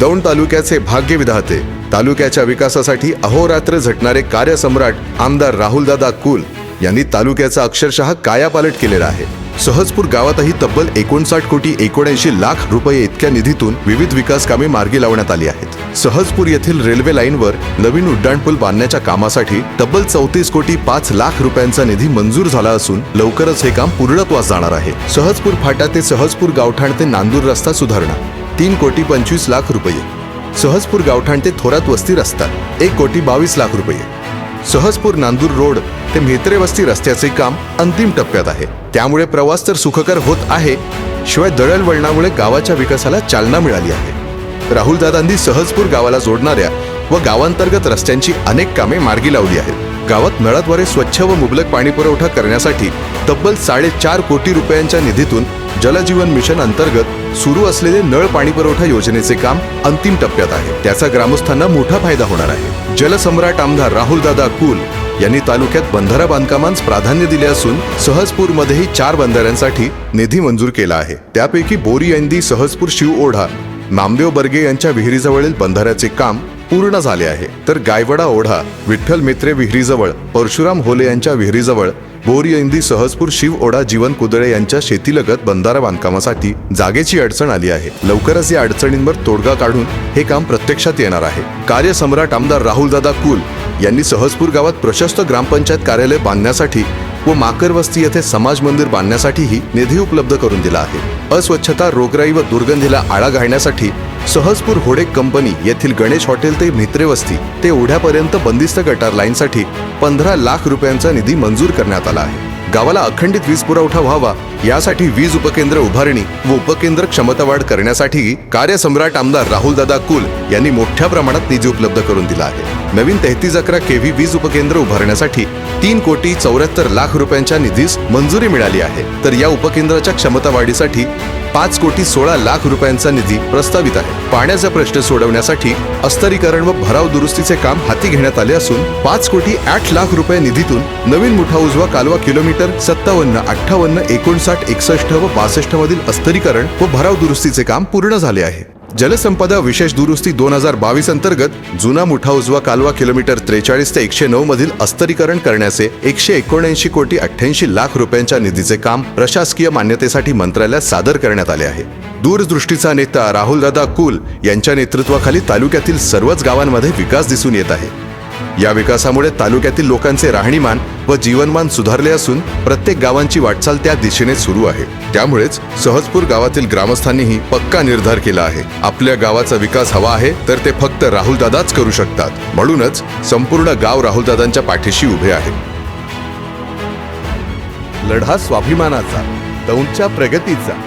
दौंड तालुक्याचे भाग्य विधाते तालुक्याच्या विकासासाठी अहोरात्र झटणारे कार्यसम्राट आमदार राहुलदादा कुल यांनी तालुक्याचा अक्षरशः कायापालट केलेला आहे. सहजपूर गावातही तब्बल एकोणसाठ कोटी एकोणऐंशी लाख रुपये इतक्या निधीतून विविध विकास कामे मार्गी लावण्यात आली आहेत. सहजपूर येथील रेल्वे लाईनवर नवीन उड्डाणपूल बांधण्याच्या कामासाठी तब्बल चौतीस कोटी पाच लाख रुपयांचा निधी मंजूर झाला असून लवकरच हे काम पूर्णत्वास जाणार आहे. सहजपूर फाटा ते सहजपूर गावठाण ते नांदूर रस्ता सुधारणा. तीन कोटी पंचवीस लाख रुपये. सहजपूर गावठाण ते थोरात वस्ती रस्ता एक कोटी बावीस लाख रुपये. सहजपूर नांदूर रोड ते म्हेत्रे वस्ती रस्त्याचे काम अंतिम टप्प्यात आहे. त्यामुळे प्रवास तर सुखकर होत आहे शिवाय दळणवळणामुळे गावाच्या विकासाला चालना मिळाली आहे. राहुलदादांनी सहजपूर गावाला जोडणाऱ्या व गावांतर्गत रस्त्यांची अनेक कामे मार्गी लावली आहेत. गावात नळाद्वारे स्वच्छ व मुबलक पाणी पुरवठा करण्यासाठी तब्बल साडेचार कोटी रुपयांच्या निधीतून जलजीवन मिशन अंतर्गत सुरू असलेले नळ पाणी पुरवठा योजनेचे काम अंतिम टप्प्यात आहे. त्याचा ग्रामस्थांना मोठा फायदा होणार आहे. जलसम्राट आमदार राहुलदादा कुल यांनी तालुक्यात बंधारा बांधकामांस प्राधान्य दिले असून सहजपूरमध्येही चार बंधाऱ्यांसाठी निधी मंजूर केला आहे. त्यापैकी बोरी ऐंदी सहजपूर शिव ओढा नामदेव बर्गे यांच्या विहिरीजवळील बंधाऱ्याचे काम पूर्ण झाले आहे. तर गायवडा ओढा विठ्ठल मित्रे विहिरीजवळ परशुराम होले यांच्या विहिरीजवळ बोरी सहजपूर शिव ओडा जीवन कुदळे यांच्या शेतीलगत बंधारा बांधकामासाठी जागेची अडचण आली आहे. लवकरच या अडचणींवर तोडगा काढून हे काम प्रत्यक्षात येणार आहे. कार्यसम्राट आमदार राहुलदादा कुल यांनी सहजपूर गावात प्रशस्त ग्रामपंचायत कार्यालय बांधण्यासाठी व माकर वस्ती येथे समाज मंदिर बांधण्यासाठीही निधी उपलब्ध करून दिला आहे. अस्वच्छता रोगराई व दुर्गंधीला आळा घालण्यासाठी सहजपूर होडेक कंपनी येथील गणेश हॉटेल ते मित्रेवस्ती ते ओढ्यापर्यंत बंदिस्त गटार लाईनसाठी पंधरा लाख रुपयांचा निधी मंजूर करण्यात आला आहे. गावाला अखंडित वीज पुरवठा व्हावा यासाठी वीज उपकेंद्र उभारणी व उपकेंद्र क्षमता वाढ करण्यासाठी कार्यसम्राट आमदार राहुलदादा कुल यांनी मोठ्या प्रमाणात निधी उपलब्ध करून दिला आहे. नवीन तेहतीस अकरा केव्ही वीज उपकेंद्र उभारण्यासाठी तीन कोटी चौऱ्याहत्तर लाख रुपयांच्या निधीस मंजुरी मिळाली आहे. तर या उपकेंद्राच्या क्षमता वाढीसाठी पाच कोटी सोळा लाख रुपयांचा निधी प्रस्तावित आहे. पाण्याचा प्रश्न सोडवण्यासाठी अस्तरीकरण व भराव दुरुस्तीचे काम हाती घेण्यात आले असून पाच कोटी आठ लाख रुपये निधीतून नवीन मुठा उजवा कालवा किलोमीटर सत्तावन्न अठ्ठावन्न एकोणसाठ एकसष्ट व बासष्ट मधील अस्तरीकरण व भराव दुरुस्तीचे काम पूर्ण झाले आहे. जलसंपदा विशेष दुरुस्ती दोन हजार बावीस अंतर्गत जुना मुठा उजवा कालवा किलोमीटर त्रेचाळीस ते एकशे नऊ मधील अस्तरीकरण करण्याचे एकशे एकोणऐंशी कोटी अठ्ठ्याऐंशी लाख रुपयांच्या निधीचे काम प्रशासकीय मान्यतेसाठी मंत्रालयात सादर करण्यात आले आहे. दूरदृष्टीचा नेता राहुलदादा कुल यांच्या नेतृत्वाखाली तालुक्यातील सर्वच गावांमध्ये विकास दिसून येत आहे. या विकासामुळे तालुक्यातील लोकांचे राहणीमान व जीवनमान सुधारले असून प्रत्येक गावांची वाटचाल त्या दिशेने सुरू आहे. त्यामुळेच सहजपूर गावातील ग्रामस्थांनीही पक्का निर्धार केला आहे. आपल्या गावाचा विकास हवा आहे तर ते फक्त राहुलदादाच करू शकतात. म्हणूनच संपूर्ण गाव राहुलदादांच्या पाठीशी उभे आहे. लढा स्वाभिमानाचा दौंडच्या प्रगतीचा